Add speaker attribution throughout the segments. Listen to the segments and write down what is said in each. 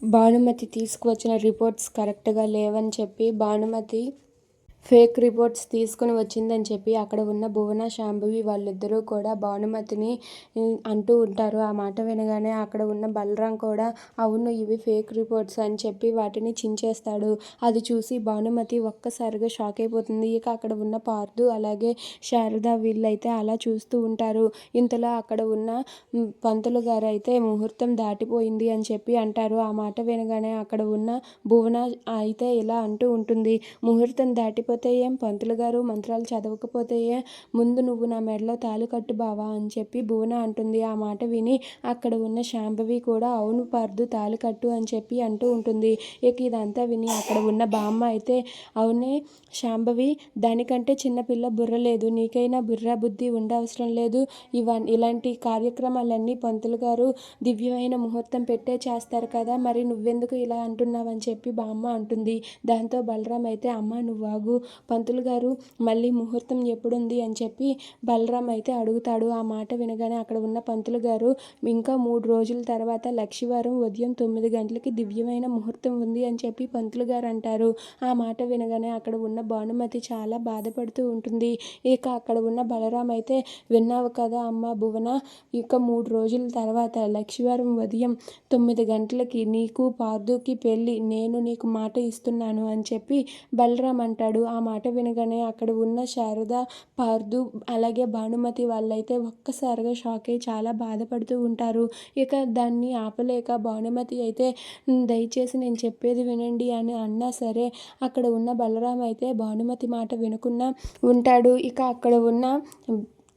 Speaker 1: భానుమతి తీసుకువచ్చిన రిపోర్ట్స్ కరెక్ట్గా లేవని చెప్పి భానుమతి ఫేక్ రిపోర్ట్స్ తీసుకుని వచ్చిందని చెప్పి అక్కడ ఉన్న భువన శాంభవి వాళ్ళిద్దరూ కూడా భానుమతిని అంటూ ఉంటారు. ఆ మాట వినగానే అక్కడ ఉన్న బలరాం కూడా అవును ఇవి ఫేక్ రిపోర్ట్స్ అని చెప్పి వాటిని చించేస్తాడు. అది చూసి భానుమతి ఒక్కసారిగా షాక్ అయిపోతుంది. ఇక అక్కడ ఉన్న పార్దు అలాగే శారద వీళ్ళైతే అలా చూస్తూ ఉంటారు. ఇంతలో అక్కడ ఉన్న పంతులు గారు అయితే ముహూర్తం దాటిపోయింది అని చెప్పి అంటారు. ఆ మాట వినగానే అక్కడ ఉన్న భువన అయితే ఇలా అంటూ ఉంటుంది. ముహూర్తం దాటిపోతే ఏం పంతులు గారు మంత్రాలు చదవకపోతే ఏం ముందు నువ్వు నా మెడలో తాళి కట్టు బావా అని చెప్పి భువన అంటుంది. ఆ మాట విని అక్కడ ఉన్న శాంభవి కూడా అవును పర్దు తాళి కట్టు అని చెప్పి అంటూ ఉంటుంది. ఇక ఇదంతా విని అక్కడ ఉన్న బామ్మ అయితే అవునే శాంభవి దానికంటే చిన్నపిల్ల బుర్ర లేదు. నీకైనా బుర్ర బుద్ధి ఉండవసరం లేదు. ఇవ ఇలాంటి కార్యక్రమాలన్నీ పంతులు గారు దివ్యమైన ముహూర్తం పెట్టే చేస్తారు కదా మరి నువ్వెందుకు ఇలా అంటున్నావని చెప్పి బామ్మ అంటుంది. దాంతో బలరాం అయితే అమ్మ నువ్వు ఆగు. పంతులు గారు మళ్ళీ ముహూర్తం ఎప్పుడుంది? అని చెప్పి బలరాం అయితే అడుగుతాడు. ఆ మాట వినగానే అక్కడ ఉన్న పంతులు గారు ఇంకా మూడు రోజుల తర్వాత లక్షివారం ఉదయం తొమ్మిది గంటలకి దివ్యమైన ముహూర్తం ఉంది అని చెప్పి పంతులు గారు అంటారు. ఆ మాట వినగానే అక్కడ ఉన్న భానుమతి చాలా బాధపడుతూ ఉంటుంది. ఇక అక్కడ ఉన్న బలరాం అయితే విన్నావు కదా అమ్మ భువన ఇక మూడు రోజుల తర్వాత లక్షివారం ఉదయం తొమ్మిది గంటలకి నీకు పార్దుకి పెళ్ళి నేను నీకు మాట ఇస్తున్నాను అని చెప్పి బలరాం అంటాడు. ఆ మాట వినగానే అక్కడ ఉన్న శారద పార్దు అలాగే భానుమతి వాళ్ళైతే ఒక్కసారిగా షాక్ అయ్యి చాలా బాధపడుతూ ఉంటారు. ఇక దాన్ని ఆపలేక భానుమతి అయితే దయచేసి నేను చెప్పేది వినండి అని అన్నా సరే అక్కడ ఉన్న బలరాం అయితే భానుమతి మాట వినకుండా ఉంటాడు. ఇక అక్కడ ఉన్న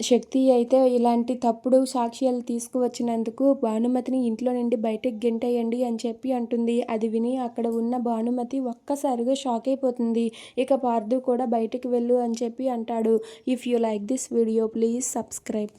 Speaker 1: శక్తి అయితే ఇలాంటి తప్పుడు సాక్ష్యాలు తీసుకువచ్చినందుకు భానుమతిని ఇంట్లో నుండి బయటకు గెంటేయండి అని చెప్పి అంటుంది. అది విని అక్కడ ఉన్న భానుమతి ఒక్కసారిగా షాక్ అయిపోతుంది. ఇక పార్దు కూడా బయటకు వెళ్ళు అని చెప్పి అంటాడు. If you like this video please subscribe